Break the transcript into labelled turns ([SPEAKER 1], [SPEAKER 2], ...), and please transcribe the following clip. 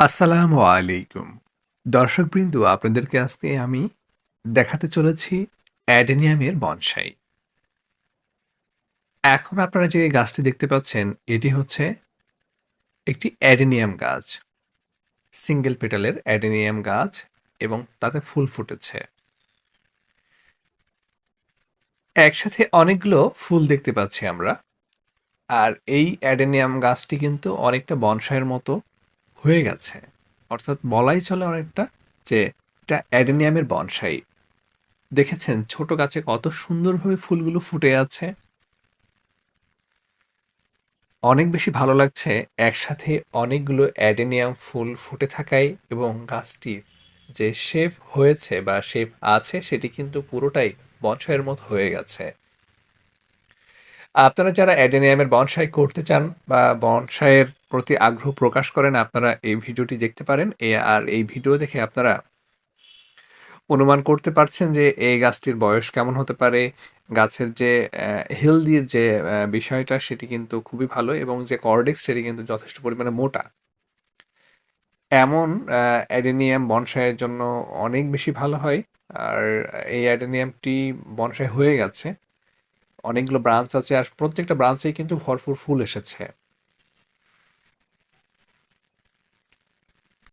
[SPEAKER 1] আসসালামু আলাইকুম। দর্শকবৃন্দ, আপনাদেরকে আজকে আমি দেখাতে চলেছি অ্যাডেনিয়ামের বনসাই। এখন আপনারা যে গাছটি দেখতে পাচ্ছেন, এটি হচ্ছে একটি অ্যাডেনিয়াম গাছ। সিঙ্গেল পেটালের অ্যাডেনিয়াম গাছ এবং তাতে ফুল ফুটেছে। একসাথে অনেকগুলো ফুল দেখতে পাচ্ছি আমরা। আর এই অ্যাডেনিয়াম গাছটি কিন্তু অনেকটা বনসাইয়ের মতো হয়ে গেছে। অর্থাৎ বলাই চলে অনেকটা যে এটা অ্যাডেনিয়ামের বনসাই। দেখেছেন ছোট গাছে কত সুন্দরভাবে ফুলগুলো ফুটে আছে। অনেক বেশি ভালো লাগছে একসাথে অনেকগুলো অ্যাডেনিয়াম ফুল ফুটে থাকায় এবং গাছটির যে শেপ হয়েছে বা শেপ আছে সেটি কিন্তু পুরোটাই বনসাইয়ের মতো হয়ে গেছে। আপনারা যারা অ্যাডেনিয়ামের বনসাই করতে চান বা বনসাইয়ের প্রতি আগ্রহ প্রকাশ করেন, আপনারা এই ভিডিওটি দেখতে পারেন। এ আর এই ভিডিও দেখে আপনারা অনুমান করতে পারছেন যে এই গাছটির বয়স কেমন হতে পারে। গাছের যে হেলদির যে বিষয়টা, সেটি কিন্তু খুবই ভালো এবং যে কর্ডেক্স সেটি কিন্তু যথেষ্ট পরিমাণে মোটা। এমন অ্যাডেনিয়াম বনসাইয়ের জন্য অনেক বেশি ভালো হয়। আর এই অ্যাডেনিয়ামটি বনসাই হয়ে গেছে। অনেকগুলো ব্রাঞ্চ আছে আর প্রত্যেকটা ব্রাঞ্চেই কিন্তু ভরপুর ফুল এসেছে।